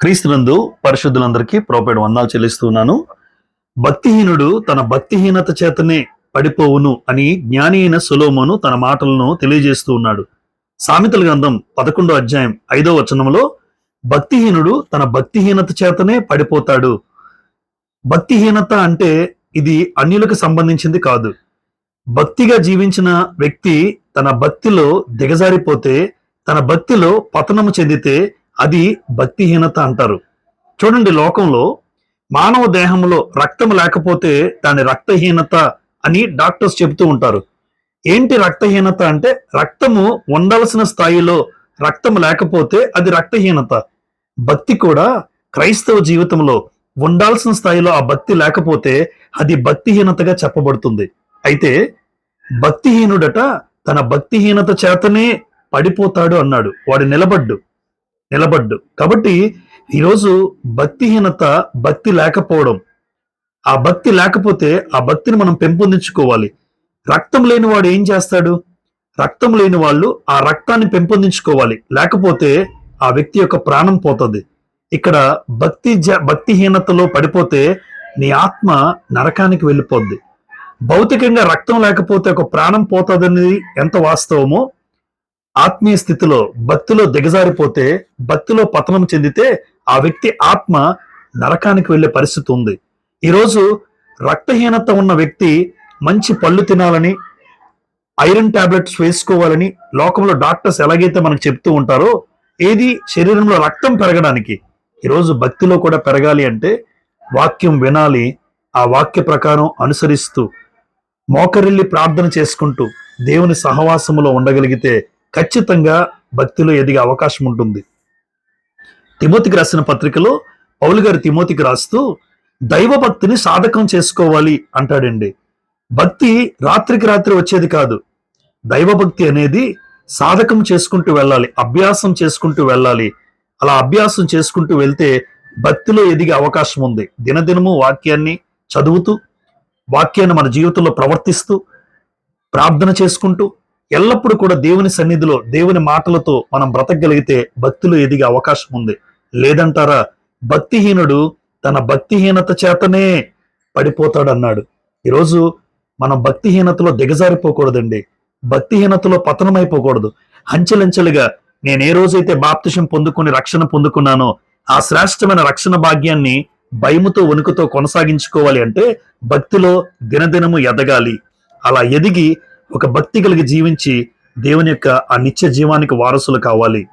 క్రీస్తునందు పరిశుద్ధులందరికీ ప్రోపేడు వందాలు చెల్లిస్తున్నాను. భక్తిహీనుడు తన భక్తిహీనత చేతనే పడిపోవును అని జ్ఞాని అయిన సులోమోను తన మాటలను తెలియజేస్తూ ఉన్నాడు. సామెతల గ్రంథం పదకొండో అధ్యాయం ఐదో వచనంలో భక్తిహీనుడు తన భక్తిహీనత చేతనే పడిపోతాడు. భక్తిహీనత అంటే ఇది అన్యులకు సంబంధించింది కాదు. భక్తిగా జీవించిన వ్యక్తి తన భక్తిలో దిగజారిపోతే తన భక్తిలో పతనము చెందితే అది భక్తిహీనత అంటారు. చూడండి లోకంలో మానవ దేహంలో రక్తం లేకపోతే దాని రక్తహీనత అని డాక్టర్స్ చెబుతూ ఉంటారు. ఏంటి రక్తహీనత అంటే రక్తము ఉండాల్సిన స్థాయిలో రక్తం లేకపోతే అది రక్తహీనత. భక్తి కూడా క్రైస్తవ జీవితంలో ఉండాల్సిన స్థాయిలో ఆ భక్తి లేకపోతే అది భక్తిహీనతగా చెప్పబడుతుంది. అయితే భక్తిహీనుడట తన భక్తిహీనత చేతనే పడిపోతాడు అన్నాడు. వాడు నిలబడ్డు. నిలబడ్డు. కాబట్టి ఈరోజు భక్తిహీనత భక్తి లేకపోవడం. ఆ భక్తి లేకపోతే ఆ భక్తిని మనం పెంపొందించుకోవాలి. రక్తం లేని వాడు ఏం చేస్తాడు? రక్తం లేని వాళ్ళు ఆ రక్తాన్ని పెంపొందించుకోవాలి. లేకపోతే ఆ వ్యక్తి యొక్క ప్రాణం పోతుంది. ఇక్కడ భక్తి జ- భక్తిహీనతలో పడిపోతే నీ ఆత్మ నరకానికి వెళ్ళిపోద్ది. భౌతికంగా రక్తం లేకపోతే ఒక ప్రాణం పోతుందనేది ఎంత వాస్తవమో ఆత్మీయ స్థితిలో భక్తిలో దిగజారిపోతే భక్తిలో పతనం చెందితే ఆ వ్యక్తి ఆత్మ నరకానికి వెళ్ళే పరిస్థితి ఉంది. ఈరోజు రక్తహీనత ఉన్న వ్యక్తి మంచి పళ్ళు తినాలని ఐరన్ టాబ్లెట్స్ వేసుకోవాలని లోకంలో డాక్టర్స్ ఎలాగైతే మనకు చెప్తూ ఉంటారో ఏది శరీరంలో రక్తం పెరగడానికి ఈరోజు భక్తిలో కూడా పెరగాలి అంటే వాక్యం వినాలి. ఆ వాక్య ప్రకారం అనుసరిస్తూ మోకరిల్లి ప్రార్థన చేసుకుంటూ దేవుని సహవాసములో ఉండగలిగితే ఖచ్చితంగా భక్తిలో ఎదిగే అవకాశం ఉంటుంది. తిమోతికి రాసిన పత్రికలో పౌలు గారు తిమోతికి రాస్తూ దైవభక్తిని సాధకం చేసుకోవాలి అంటాడండి. భక్తి రాత్రికి రాత్రి వచ్చేది కాదు. దైవభక్తి అనేది సాధకం చేసుకుంటూ వెళ్ళాలి అభ్యాసం చేసుకుంటూ వెళ్ళాలి. అలా అభ్యాసం చేసుకుంటూ వెళ్తే భక్తిలో ఎదిగే అవకాశం ఉంది. దినదినము వాక్యాన్ని చదువుతూ వాక్యాన్ని మన జీవితంలో ప్రవర్తిస్తూ ప్రార్థన చేసుకుంటూ ఎల్లప్పుడూ కూడా దేవుని సన్నిధిలో దేవుని మాటలతో మనం బ్రతకగలిగితే భక్తిలో ఎదిగే అవకాశం ఉంది. లేదంటారా? భక్తిహీనుడు తన భక్తిహీనత చేతనే పడిపోతాడు అన్నాడు ఈరోజు మనం భక్తిహీనతలో దిగజారిపోకూడదండి. భక్తిహీనతలో పతనమైపోకూడదు. అంచెలంచెలుగా నేను ఏ రోజైతే బాప్తిషం పొందుకుని రక్షణ పొందుకున్నానో ఆ శ్రేష్టమైన రక్షణ భాగ్యాన్ని భయముతో వణుకుతో కొనసాగించుకోవాలి అంటే భక్తిలో దినదినము ఎదగాలి. అలా ఎదిగి ఒక భక్తి కలిగి జీవించి దేవుని యొక్క ఆ నిత్య జీవానికి వారసులు కావాలి.